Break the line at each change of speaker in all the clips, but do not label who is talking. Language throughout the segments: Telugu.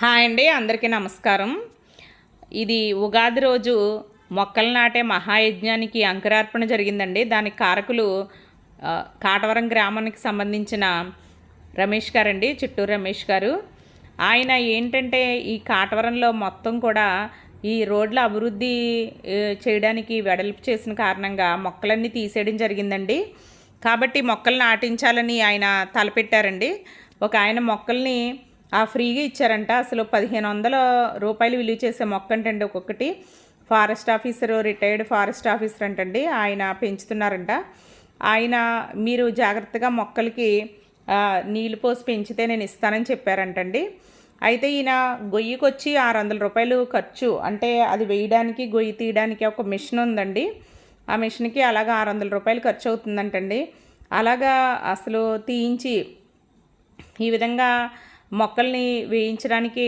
హాయ్ అండి అందరికీ నమస్కారం. ఇది ఉగాది రోజు మొక్కలు నాటే మహాయజ్ఞానికి అంకురార్పణ జరిగిందండి. దానికి కారకులు కాటవరం గ్రామానికి సంబంధించిన రమేష్ గారండి చిట్టూరు రమేష్ గారు. ఆయన ఏంటంటే ఈ కాటవరంలో మొత్తం కూడా ఈ రోడ్ల అభివృద్ధి చేయడానికి వెడల్పు చేసిన కారణంగా మొక్కలన్నీ తీసేయడం జరిగిందండి. కాబట్టి మొక్కలు నాటించాలని ఆయన తలపెట్టారండి. ఒక ఆయన మొక్కల్ని ఆ ఫ్రీగా ఇచ్చారంట. అసలు పదిహేను వందల రూపాయలు విలువ చేసే మొక్క అంటండి ఒక్కొక్కటి. Forest officer retired forest officer అంటండి ఆయన పెంచుతున్నారంట. ఆయన మీరు జాగ్రత్తగా మొక్కలకి నీళ్ళు పోసి పెంచితే నేను ఇస్తానని చెప్పారంటండి. అయితే ఈయన గొయ్యికి వచ్చి ఆరు వందల రూపాయలు ఖర్చు. అంటే అది వేయడానికి గొయ్యి తీయడానికి ఒక మిషన్ ఉందండి. ఆ మిషన్కి అలాగా ఆరు వందల రూపాయలు ఖర్చు అవుతుందంటండి అలాగా అసలు తీయించి ఈ విధంగా మొక్కల్ని వేయించడానికి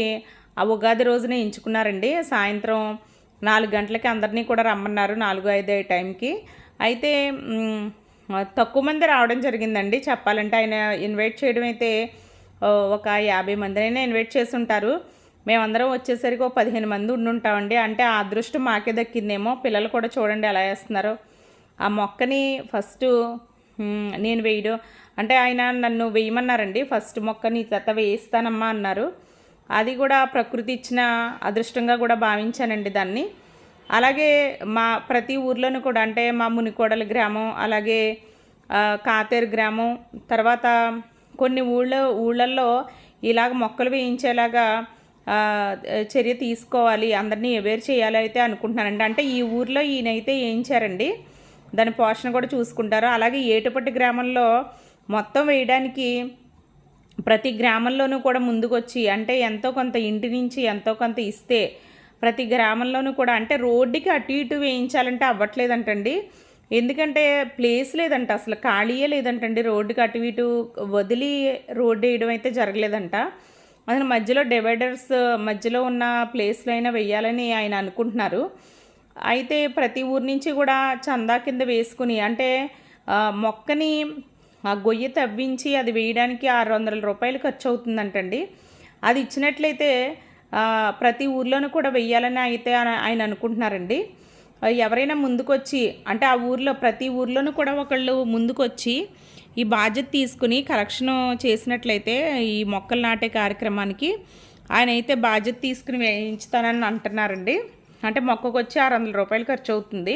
ఆ ఉగాది రోజున ఎంచుకున్నారండి. సాయంత్రం నాలుగు గంటలకి అందరినీ కూడా రమ్మన్నారు నాలుగు ఐదు టైంకి. అయితే తక్కువ మంది రావడం జరిగిందండి. చెప్పాలంటే ఆయన ఇన్వైట్ చేయడం అయితే ఒక యాభై మందినైనా ఇన్వైట్ చేసి ఉంటారు మేమందరం వచ్చేసరికి ఒక పదిహేను మంది ఉండుంటామండి. అంటే ఆ అదృష్టం మాకే దక్కిందేమో. పిల్లలు కూడా చూడండి ఎలా వేస్తున్నారో. ఆ మొక్కని ఫస్ట్ నేను వేయడం అంటే ఆయన నన్ను వేయమన్నారండి. ఫస్ట్ మొక్కని చెత్త వేయిస్తానమ్మా అన్నారు. అది కూడా ప్రకృతి ఇచ్చిన అదృష్టంగా కూడా భావించానండి దాన్ని. అలాగే మా ప్రతి ఊర్లోనూ కూడా అంటే మా మునికోడల గ్రామం అలాగే కాతేరు గ్రామం తర్వాత కొన్ని ఊళ్ళో ఊళ్ళల్లో ఇలాగ మొక్కలు వేయించేలాగా చర్య తీసుకోవాలి అందరినీ అవేర్ చేయాలి అయితే అనుకుంటున్నానండి. అంటే ఈ ఊర్లో ఈయనైతే వేయించారండి దాని పోషణ కూడా చూసుకుంటారు. అలాగే ఏటుపట్టి గ్రామంలో మొత్తం వేయడానికి ప్రతి గ్రామంలోనూ కూడా ముందుకొచ్చి అంటే ఎంతో కొంత ఇంటి నుంచి ఎంతో కొంత ఇస్తే ప్రతి గ్రామంలోనూ కూడా అంటే రోడ్డుకి అటు ఇటు వేయించాలంటే అవ్వట్లేదంటండి. ఎందుకంటే ప్లేస్ లేదంట అసలు ఖాళీయే లేదంటండి. రోడ్డుకి అటు ఇటు వదిలి రోడ్డు వేయడం అయితే జరగలేదంట. అసలు మధ్యలో డివైడర్స్ మధ్యలో ఉన్న ప్లేస్లో అయినా వేయాలని ఆయన అనుకుంటున్నారు. అయితే ప్రతి ఊరి నుంచి కూడా చందా కింద వేసుకుని అంటే మొక్కని ఆ గొయ్యి తవ్వించి అది వేయడానికి ఆరు వందల రూపాయలు ఖర్చు అవుతుందంటండి అది ఇచ్చినట్లయితే ప్రతి ఊర్లోనూ కూడా వెయ్యాలని అయితే ఆయన- అనుకుంటున్నారండి. ఎవరైనా ముందుకొచ్చి అంటే ఆ ఊర్లో ప్రతి ఊర్లోనూ కూడా ఒకళ్ళు ముందుకొచ్చి ఈ బాధ్యత తీసుకుని కలెక్షన్ చేసినట్లయితే ఈ మొక్కలు నాటే కార్యక్రమానికి ఆయన అయితే బాధ్యత తీసుకుని వేయించుతానని అంటున్నారండి. అంటే మొక్కకు వచ్చి ఆరు వందల రూపాయలు ఖర్చు అవుతుంది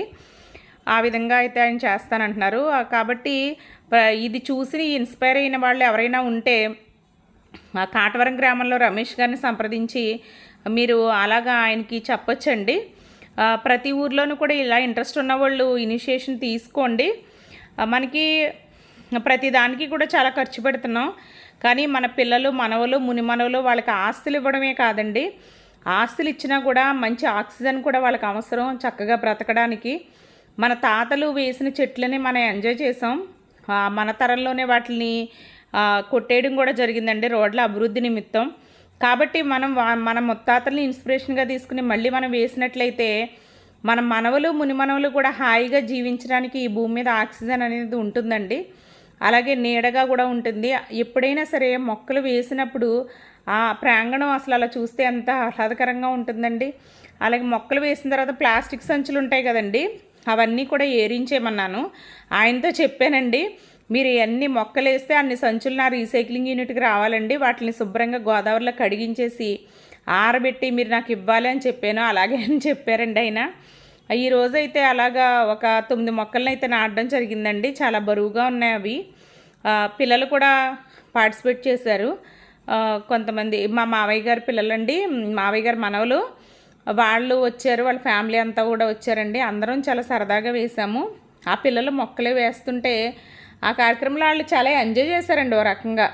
ఆ విధంగా అయితే ఆయన చేస్తానంటున్నారు. కాబట్టి ఇది చూసి ఇన్స్పైర్ అయిన వాళ్ళు ఎవరైనా ఉంటే ఆ కాటవరం గ్రామంలో రమేష్ గారిని సంప్రదించి మీరు అలాగా ఆయనకి చెప్పొచ్చండి. ప్రతి ఊర్లోనూ కూడా ఇలా ఇంట్రెస్ట్ ఉన్న వాళ్ళు ఇనిషియేషన్ తీసుకోండి. మనకి ప్రతి దానికి కూడా చాలా ఖర్చు పెడుతున్నాం. కానీ మన పిల్లలు మనవలు ముని మనవలు వాళ్ళకి ఆస్తులు ఇవ్వడమే కాదండి. ఆస్తులు ఇచ్చినా కూడా మంచి ఆక్సిజన్ కూడా వాళ్ళకి అవసరం చక్కగా బ్రతకడానికి. మన తాతలు వేసిన చెట్లని మనం ఎంజాయ్ చేసాం. మన తరంలోనే వాటిని కొట్టేయడం కూడా జరిగిందండి రోడ్ల అభివృద్ధి నిమిత్తం. కాబట్టి మనం మన ముత్తాతల్ని ఇన్స్పిరేషన్గా తీసుకుని మళ్ళీ మనం వేసినట్లయితే మన మనవలు మునిమనవలు కూడా హాయిగా జీవించడానికి ఈ భూమి మీద ఆక్సిజన్ అనేది ఉంటుందండి. అలాగే నీడగా కూడా ఉంటుంది. ఎప్పుడైనా సరే మొక్కలు వేసినప్పుడు ఆ ప్రాంగణం అసలు అలా చూస్తే ఎంత ఆహ్లాదకరంగా ఉంటుందండి. అలాగే మొక్కలు వేసిన తర్వాత ప్లాస్టిక్ సంచులు ఉంటాయి కదండి. అవన్నీ కూడా ఏరించేయమన్నాను. ఆయనతో చెప్పానండి మీరు ఎన్ని మొక్కలు వేస్తే అన్ని సంచులు నా రీసైక్లింగ్ యూనిట్కి రావాలండి. వాటిని శుభ్రంగా గోదావరిలో కడిగించేసి ఆరబెట్టి మీరు నాకు ఇవ్వాలి అని చెప్పాను. అలాగే అని చెప్పారండి ఆయన. ఈ రోజైతే అలాగా ఒక తొమ్మిది మొక్కలను అయితే నాటడం జరిగిందండి. చాలా బరువుగా ఉన్నాయి అవి. పిల్లలు కూడా పార్టిసిపేట్ చేశారు. కొంతమంది మా మావయ్య గారి పిల్లలండి. మావయ్య గారి మనవలు వాళ్ళు వచ్చారు వాళ్ళ ఫ్యామిలీ అంతా కూడా వచ్చారండి. అందరం చాలా సరదాగా వేసాము. ఆ పిల్లలు మొక్కలే వేస్తుంటే ఆ కార్యక్రమంలో వాళ్ళు చాలా ఎంజాయ్ చేశారండి ఓ రకంగా.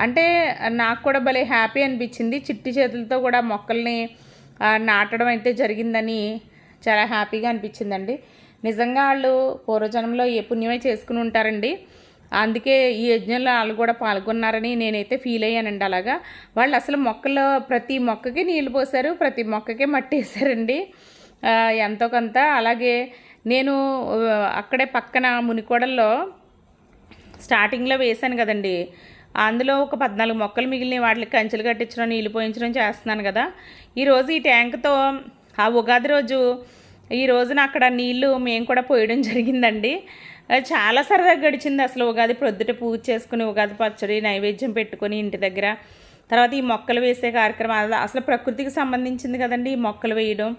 అంటే నాకు కూడా భలే హ్యాపీ అనిపించింది. చిట్టి చేతులతో కూడా మొక్కల్ని నాటడం అయితే జరిగిందని చాలా హ్యాపీగా అనిపించిందండి. నిజంగా వాళ్ళు పూర్వజన్మలో ఏ పుణ్యమే చేసుకుని ఉంటారండి. అందుకే ఈ యజ్ఞంలో వాళ్ళు కూడా పాల్గొన్నారని నేనైతే ఫీల్ అయ్యానండి అలాగా. వాళ్ళు అసలు మొక్కలో ప్రతి మొక్కకి నీళ్ళు పోసారు ప్రతి మొక్కకి మట్టి వేసారండి. ఎంతో కొంత. అలాగే నేను అక్కడే పక్కన మునికోడల్లో స్టార్టింగ్లో వేశాను కదండి. అందులో ఒక పద్నాలుగు మొక్కలు మిగిలిన వాటికి కంచెలు కట్టించడం నీళ్ళు పోయించడం చేస్తున్నాను కదా. ఈరోజు ఈ ట్యాంక్తో ఆ ఉగాది రోజు ఈ రోజున అక్కడ నీళ్ళు మేము కూడా పోయడం జరిగిందండి. చాలా సరదాగా గడిచింది అసలు ఉగాది ప్రొద్దుట పూజ చేసుకుని ఉగాది పచ్చడి నైవేద్యం పెట్టుకొని ఇంటి దగ్గర. తర్వాత ఈ మొక్కలు వేసే కార్యక్రమం అసలు ప్రకృతికి సంబంధించింది కదండి ఈ మొక్కలు వేయడం.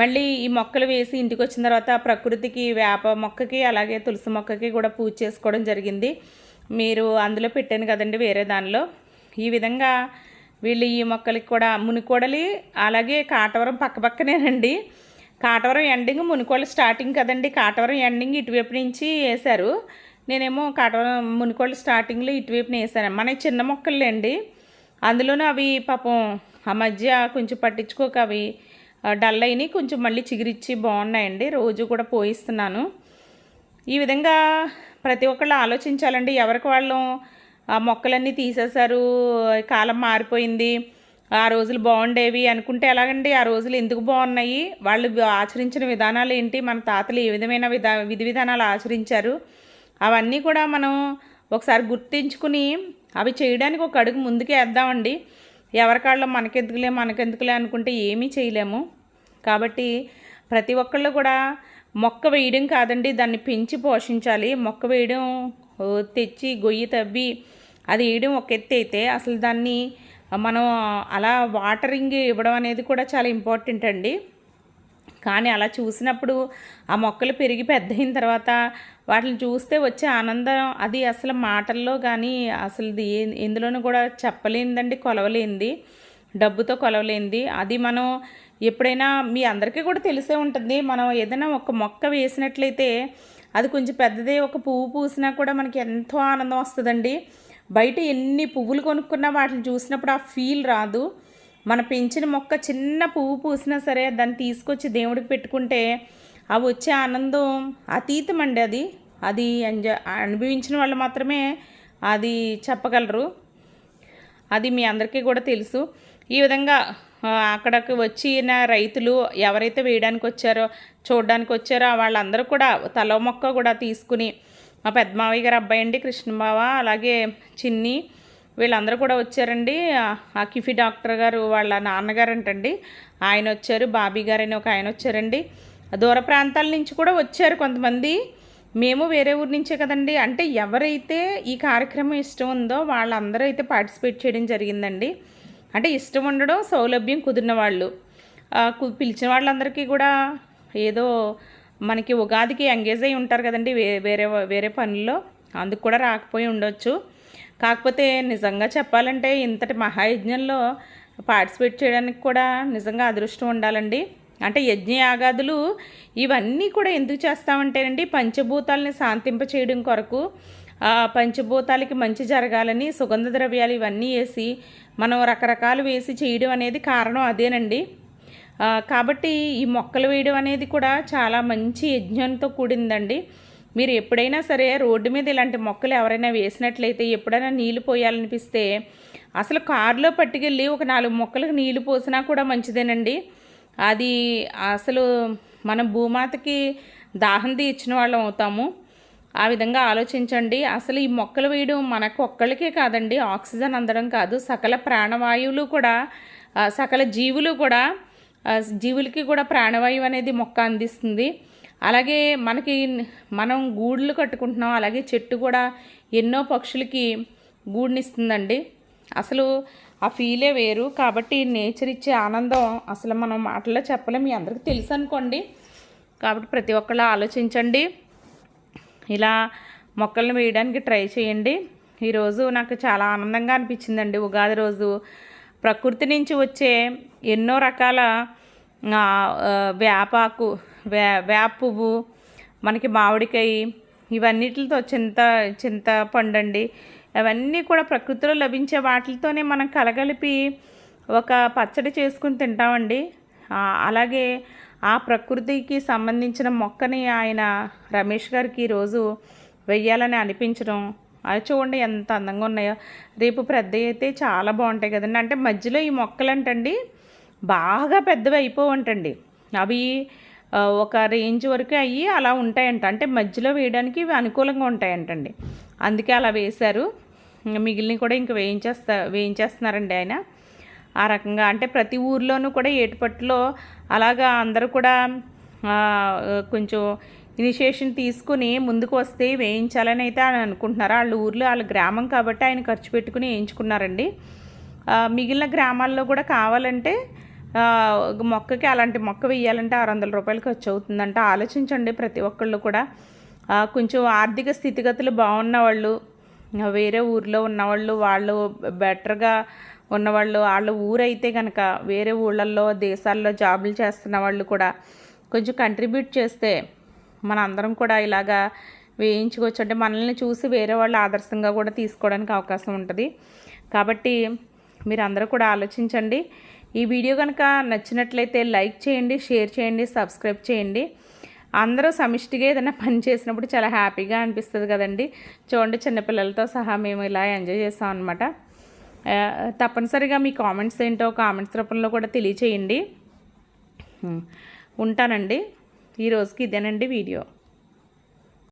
మళ్ళీ ఈ మొక్కలు వేసి ఇంటికి వచ్చిన తర్వాత ప్రకృతికి వేప మొక్కకి అలాగే తులసి మొక్కకి కూడా పూజ చేసుకోవడం జరిగింది. మీరు అందులో పెట్టాను కదండి వేరే దానిలో. ఈ విధంగా వీళ్ళు ఈ మొక్కలకి కూడా మునికోడలి అలాగే కాటవరం పక్క పక్కనేనండి. కాటవరం ఎండింగ్ మునికోళ్ళు స్టార్టింగ్ కదండి. కాటవరం ఎండింగ్ ఇటువైపు నుంచి వేశారు. నేనేమో కాటవరం మునికోళ్ళు స్టార్టింగ్లో ఇటువైపున వేసాను మన చిన్న మొక్కలండి అందులోనూ అవి పాపం ఆ మధ్య కొంచెం పట్టించుకోక అవి డల్ అయినాయి. కొంచెం మళ్ళీ చిగురిచ్చి బాగున్నాయండి. రోజు కూడా పోయిస్తున్నాను. ఈ విధంగా ప్రతి ఒక్కళ్ళు ఆలోచించాలండి. ఎవరికి వాళ్ళు ఆ మొక్కలన్నీ తీసేశారు కాలం మారిపోయింది. ఆ రోజులు బాగుండేవి అనుకుంటే ఎలాగండి? ఆ రోజులు ఎందుకు బాగున్నాయి? వాళ్ళు ఆచరించిన విధానాలు ఏంటి? మన తాతలు ఏ విధమైన విధా విధి విధానాలు ఆచరించారు? అవన్నీ కూడా మనం ఒకసారి గుర్తించుకుని అవి చేయడానికి ఒక అడుగు ముందుకే వేద్దామండి. ఎవరికాళ్ళు మనకెందుకులే మనకెందుకులే అనుకుంటే ఏమీ చేయలేము. కాబట్టి ప్రతి ఒక్కళ్ళు కూడా మొక్క వేయడం కాదండి దాన్ని పెంచి పోషించాలి. మొక్క వేయడం తెచ్చి గొయ్యి తవ్వి అది వేయడం ఒక ఎత్తి అయితే అసలు దాన్ని మనం అలా వాటరింగ్ ఇవ్వడం అనేది కూడా చాలా ఇంపార్టెంట్ అండి. కానీ అలా చూసినప్పుడు ఆ మొక్కలు పెరిగి పెద్ద అయిన తర్వాత వాటిని చూస్తే వచ్చే ఆనందం అది అసలు మాటల్లో కానీ అసలు ఎందులోనూ కూడా చెప్పలేనిదండి కొలవలేనిది డబ్బుతో కొలవలేనిది. అది మనం ఎప్పుడైనా మీ అందరికీ కూడా తెలిసే ఉంటుంది. మనం ఏదైనా ఒక మొక్క వేసినట్లయితే అది కొంచెం పెద్దదే ఒక పువ్వు పూసినా కూడా మనకి ఎంతో ఆనందం వస్తుందండి. బయట ఎన్ని పువ్వులు కొనుక్కున్నా వాటిని చూసినప్పుడు ఆ ఫీల్ రాదు. మన పెంచిన మొక్క చిన్న పువ్వు పూసినా సరే దాన్ని తీసుకొచ్చి దేవుడికి పెట్టుకుంటే అవి వచ్చే ఆనందం అతీతం అండి అది. అది ఎంజాయ్ అనుభవించిన వాళ్ళు మాత్రమే అది చెప్పగలరు. అది మీ అందరికీ కూడా తెలుసు. ఈ విధంగా అక్కడికి వచ్చిన రైతులు ఎవరైతే వేయడానికి వచ్చారో చూడడానికి వచ్చారో వాళ్ళందరూ కూడా తల మొక్క కూడా తీసుకుని మా పెద్దమావయ్య గారు అబ్బాయి అండి కృష్ణబావ అలాగే చిన్ని వీళ్ళందరూ కూడా వచ్చారండి. ఆ కిఫీ డాక్టర్ గారు వాళ్ళ నాన్నగారు అంటండి ఆయన వచ్చారు బాబీ గారు అని ఒక ఆయన వచ్చారండి. దూర ప్రాంతాల నుంచి కూడా వచ్చారు కొంతమంది. మేము వేరే ఊరి నుంచే కదండి. అంటే ఎవరైతే ఈ కార్యక్రమం ఇష్టం ఉందో వాళ్ళందరూ అయితే పార్టిసిపేట్ చేయడం జరిగిందండి. అంటే ఇష్టం ఉండడం సౌలభ్యం కుదిరిన వాళ్ళు. పిలిచిన వాళ్ళందరికీ కూడా ఏదో మనకి ఉగాదికి ఎంగేజ్ అయి ఉంటారు కదండి వేరే వేరే పనుల్లో. అందుకు కూడా రాకపోయి ఉండొచ్చు. కాకపోతే నిజంగా చెప్పాలంటే ఇంతటి మహాయజ్ఞంలో పార్టిసిపేట్ చేయడానికి కూడా నిజంగా అదృష్టం ఉండాలండి. అంటే యజ్ఞయాగాదులు ఇవన్నీ కూడా ఎందుకు చేస్తామంటేనండి పంచభూతాలని శాంతింప చేయడం కొరకు పంచభూతాలకి మంచి జరగాలని సుగంధ ద్రవ్యాలు ఇవన్నీ వేసి మనం రకరకాలు వేసి చేయడం అనేది కారణం అదేనండి. కాబట్టి ఈ మొక్కలు వేయడం అనేది కూడా చాలా మంచి యజ్ఞంతో కూడిందండి. మీరు ఎప్పుడైనా సరే రోడ్డు మీద ఇలాంటి మొక్కలు ఎవరైనా వేసినట్లయితే ఎప్పుడైనా నీళ్ళు పోయాలనిపిస్తే అసలు కారులో పట్టుకెళ్ళి ఒక నాలుగు మొక్కలకు నీళ్ళు పోసినా కూడా మంచిదేనండి. అది అసలు మన భూమాతకి దాహం తీర్చిన వాళ్ళం అవుతాము. ఆ విధంగా ఆలోచించండి. అసలు ఈ మొక్కలు వేయడం మనకు ఒక్కళ్ళకే కాదండి ఆక్సిజన్ అందడం కాదు. సకల ప్రాణవాయువులు కూడా సకల జీవులు కూడా జీవులకి కూడా ప్రాణవాయువు అనేది మొక్క అందిస్తుంది. అలాగే మనకి మనం గూళ్ళు కట్టుకుంటున్నాం అలాగే చెట్టు కూడా ఎన్నో పక్షులకి గూడునిస్తుందండి. అసలు ఆ ఫీలే వేరు. కాబట్టి నేచర్ ఇచ్చే ఆనందం అసలు మనం మాటల్లో చెప్పలేం. మీ అందరికీ తెలుసు అనుకోండి. కాబట్టి ప్రతి ఒక్కళ్ళు ఆలోచించండి. ఇలా మొక్కలను వేయడానికి ట్రై చేయండి. ఈరోజు నాకు చాలా ఆనందంగా అనిపించిందండి. ఉగాది రోజు ప్రకృతి నుంచి వచ్చే ఎన్నో రకాల వేపాకు వే వేప పువ్వు మనకి మామిడికాయ ఇవన్నిటితో చింత చింతపండు అండి అవన్నీ కూడా ప్రకృతిలో లభించే వాటితోనే మనం కలగలిపి ఒక పచ్చడి చేసుకుని తింటామండి. అలాగే ఆ ప్రకృతికి సంబంధించిన మొక్కని ఆయన రమేష్ గారికి ఈరోజు వెయ్యాలని అనిపించడం అది చూడండి ఎంత అందంగా ఉన్నాయో. రేపు పెద్ద అయితే చాలా బాగుంటాయి కదండి. అంటే మధ్యలో ఈ మొక్కలు అంటండి బాగా పెద్దవి అయిపోవంటండి. అవి ఒక రేంజ్ వరకు అయ్యి అలా ఉంటాయంట. అంటే మధ్యలో వేయడానికి ఇవి అనుకూలంగా ఉంటాయంటండి. అందుకే అలా వేశారు. మిగిలిన మిగిలినవి కూడా ఇంక వేయించేస్తా వేయించేస్తున్నారండి ఆయన. ఆ రకంగా అంటే ప్రతి ఊర్లోనూ కూడా ఏటుపట్టులో అలాగా అందరూ కూడా కొంచెం ఇనిషియేషన్ తీసుకుని ముందుకు వస్తే వేయించాలని అయితే ఆయన అనుకుంటున్నారు. వాళ్ళ ఊర్లో వాళ్ళ గ్రామం కాబట్టి ఆయన ఖర్చు పెట్టుకుని వేయించుకున్నారండి. మిగిలిన గ్రామాల్లో కూడా కావాలంటే మొక్కకి అలాంటి మొక్క వేయాలంటే ఆరు వందల రూపాయలు ఖర్చు అవుతుందంట. ఆలోచించండి ప్రతి ఒక్కళ్ళు కూడా. కొంచెం ఆర్థిక స్థితిగతులు బాగున్న వాళ్ళు వేరే ఊర్లో ఉన్నవాళ్ళు వాళ్ళు బెటర్గా ఉన్నవాళ్ళు వాళ్ళ ఊరైతే కనుక వేరే ఊళ్ళల్లో దేశాల్లో జాబులు చేస్తున్న వాళ్ళు కూడా కొంచెం కంట్రిబ్యూట్ చేస్తే మన అందరం కూడా ఇలాగా వేయించుకోవచ్చు. అంటే మనల్ని చూసి వేరే వాళ్ళు ఆదర్శంగా కూడా తీసుకోవడానికి అవకాశం ఉంటుంది. కాబట్టి మీరు అందరూ కూడా ఆలోచించండి. ఈ వీడియో కనుక నచ్చినట్లయితే లైక్ చేయండి షేర్ చేయండి సబ్స్క్రైబ్ చేయండి. అందరూ సమిష్టిగా ఏదైనా పని చేసినప్పుడు చాలా హ్యాపీగా అనిపిస్తుంది కదండి. చూడండి చిన్నపిల్లలతో సహా మేము ఇలా ఎంజాయ్ చేస్తాం అనమాట తప్పనిసరిగా మీ కామెంట్స్ ఏంటో కామెంట్స్ రూపంలో కూడా తెలియచేయండి. ఉంటానండి. ఈ రోజుకి ఇదేనండి వీడియో.